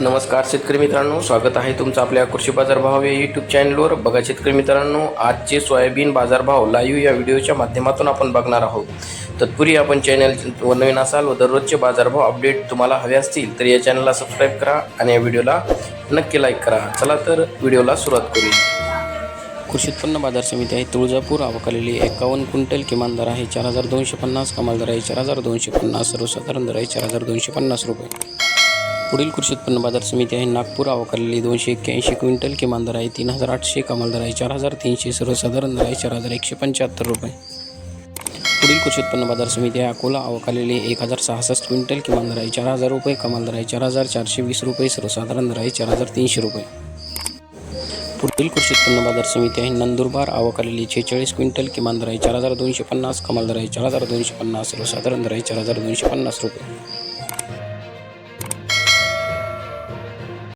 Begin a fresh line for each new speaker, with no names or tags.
नमस्कार शेतकरी मित्रांनो स्वागत आहे तुमचं आपल्या कृषी बाजार भाव या यूट्यूब चॅनलवर बघा शेतकरी मित्रांनो आजचे सोयाबीन बाजारभाव लाईव्ह या व्हिडिओच्या माध्यमातून आपण बघणार आहोत. तत्पूर्वी आपण चॅनल व नवीन असाल व दररोजचे बाजारभाव अपडेट तुम्हाला हवे असतील तर या चॅनलला सबस्क्राईब करा आणि या व्हिडिओला नक्की लाईक करा. चला तर व्हिडिओला सुरुवात करूया कृषी उत्पन्न बाजार समिती आहे तुळजापूर. आवकालेली एकावन्न क्विंटल किमान दर आहे चार हजार दोनशे पन्नास कमाल दर आहे चार हजार दोनशे पन्नास सर्वसाधारण दर आहे चार हजार दोनशे पन्नास रुपये. पुढील कृषी उत्पन्न बाजार समिती आहे. नागपूर आवकारलेली दोनशे एक्क्याऐंशी क्विंटल किमान दर आहे. तीन हजार आठशे कमाल दर आहे. चार हजार तीनशे सर्वसाधारण दर आहे. चार हजार एकशे पंच्याहत्तर रुपये. पुढील कृषी उत्पन्न बाजार समिती आहे. अकोला आवकालेली एक हजार सहासष्ट क्विंटल किमान दर आहे. चार हजार रुपये कमाल दर आहे. चार हजार चारशे वीस रुपये सर्वसाधारण दर आहे. चार हजार तीनशे रुपये. पुढील कृषी उत्पन्न बाजार समिती आहे. नंदुरबार आवकालेली छेचाळीस क्विंटल किमान दर आहे. चार हजार दोनशे पन्नास कमाल दर आहे. चार हजार दोनशे पन्नास सर्वसाधारण दर आहे. चार हजार दोनशे पन्नास रुपये.